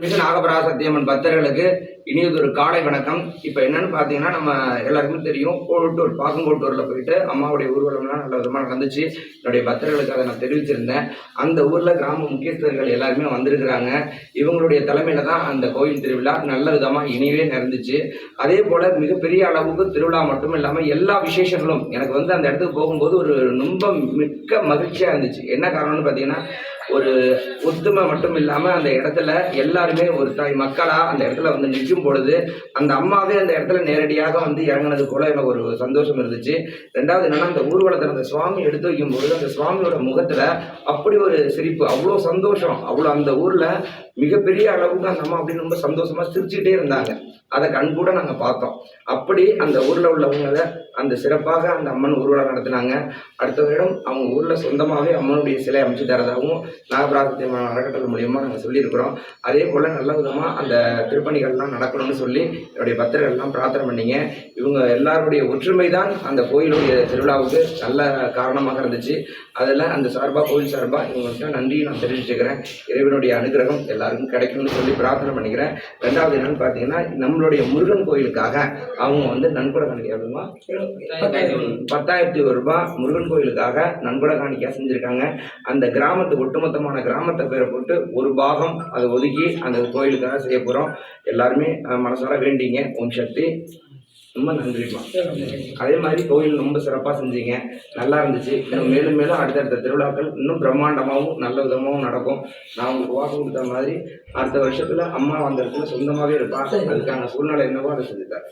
மிகு நாகபராசத்தியம்மன் பக்தர்களுக்கு இனியதொரு காலை வணக்கம். இப்போ என்னன்னு பார்த்தீங்கன்னா நம்ம எல்லாருக்குமே தெரியும். கோட்டூர் பாக்கங்கோட்டூரில் போயிட்டு அம்மாவுடைய ஊர்வலம்லாம் நல்ல விதமாக நடந்துச்சு. என்னுடைய பக்தர்களுக்கு அதை நான் தெரிவிச்சிருந்தேன். அந்த ஊரில் கிராம முக்கியஸ்தர்கள் எல்லாருமே வந்திருக்கிறாங்க. இவங்களுடைய தலைமையில் தான் அந்த கோயில் திருவிழா நல்ல விதமாக இனிவே நடந்துச்சு. அதே போல் மிகப்பெரிய அளவுக்கு திருவிழா மட்டும் இல்லாமல் எல்லா விசேஷங்களும் எனக்கு வந்து அந்த இடத்துக்கு போகும்போது ஒரு ரொம்ப மிக்க மகிழ்ச்சியாக இருந்துச்சு. என்ன காரணம்னு பார்த்தீங்கன்னா ஒரு ஒத்துமை மட்டும் இல்லாமல் அந்த இடத்துல எல்லாருமே ஒரு தாய் மக்களாக அந்த இடத்துல வந்து நிற்கும் பொழுது அந்த அம்மாவே அந்த இடத்துல நேரடியாக வந்து இறங்கினது போல எனக்கு ஒரு சந்தோஷம் இருந்துச்சு. ரெண்டாவது என்னன்னா அந்த ஊர்வலத்தில் அந்த சுவாமி எடுத்து வைக்கும் பொழுது அந்த சுவாமியோட முகத்துல அப்படி ஒரு சிரிப்பு அவ்வளோ சந்தோஷம். அவ்வளோ அந்த ஊர்ல மிகப்பெரிய அளவுக்கு அந்த அம்மா அப்படின்னு ரொம்ப சந்தோஷமா சிரிச்சுக்கிட்டே இருந்தாங்க. அதை கண் கூட நாங்கள் பார்த்தோம். அப்படி அந்த ஊரில் உள்ளவங்களை அந்த சிறப்பாக அந்த அம்மன் ஊர்வலம் நடத்தினாங்க. அடுத்த வருடம் அவங்க ஊரில் சொந்தமாகவே அம்மனுடைய சிலை அமைச்சு தரதாகவும் நாகபிராசத்தி அறக்கட்டளை மூலியமாக நாங்கள் சொல்லியிருக்கிறோம். அதே போல் நல்ல விதமாக அந்த திருப்பணிகள்லாம் நடக்கணும்னு சொல்லி என்னுடைய பக்தர்கள்லாம் பிரார்த்தனை பண்ணிங்க. இவங்க எல்லாருடைய ஒற்றுமை தான் அந்த கோயிலுடைய திருவிழாவுக்கு நல்ல காரணமாக இருந்துச்சு. அதில் அந்த சார்பாக கோயில் சார்பாக இவங்கள்ட்ட நன்றியும் நான் தெரிவிச்சுக்கிறேன். இறைவனுடைய அனுகிரகம் எல்லாருக்கும் கிடைக்கும்னு சொல்லி பிரார்த்தனை பண்ணிக்கிறேன். ரெண்டாவது என்னன்னு பார்த்தீங்கன்னா நம்மளுடைய முருகன் கோயிலுக்காக அவங்க வந்து நன்கொடை காணிக்கை அப்படிமா பத்தாயிரத்தி ஒரு ரூபாய் முருகன் கோயிலுக்காக நன்கொடை காணிக்கையாக செஞ்சுருக்காங்க. அந்த கிராமத்து ஒட்டுமொத்தமான கிராமத்தை பேரை போட்டு ஒரு பாகம் அதை ஒதுக்கி அந்த கோயிலுக்காக செய்ய போகிறோம் எல்லாருமே மனசார வேண்டிங்க. ஓம் சக்தி. ரொம்ப நன்றிம்மா. அதே மாதிரி கோயில் ரொம்ப சிறப்பாக செஞ்சீங்க. நல்லா இருந்துச்சு. இன்னும் மேலும் மேலும் அடுத்தடுத்த திருவிழாக்கள் இன்னும் பிரம்மாண்டமாகவும் நல்ல விதமாகவும் நடக்கும். நான் உங்களுக்கு வாக்கு கொடுத்த மாதிரி அடுத்த வருஷத்துல அம்மா அந்த இடத்துல சொந்தமாகவே இருப்பா அதுக்கான சூழ்நிலை என்னவோ அதை செஞ்சுட்டார்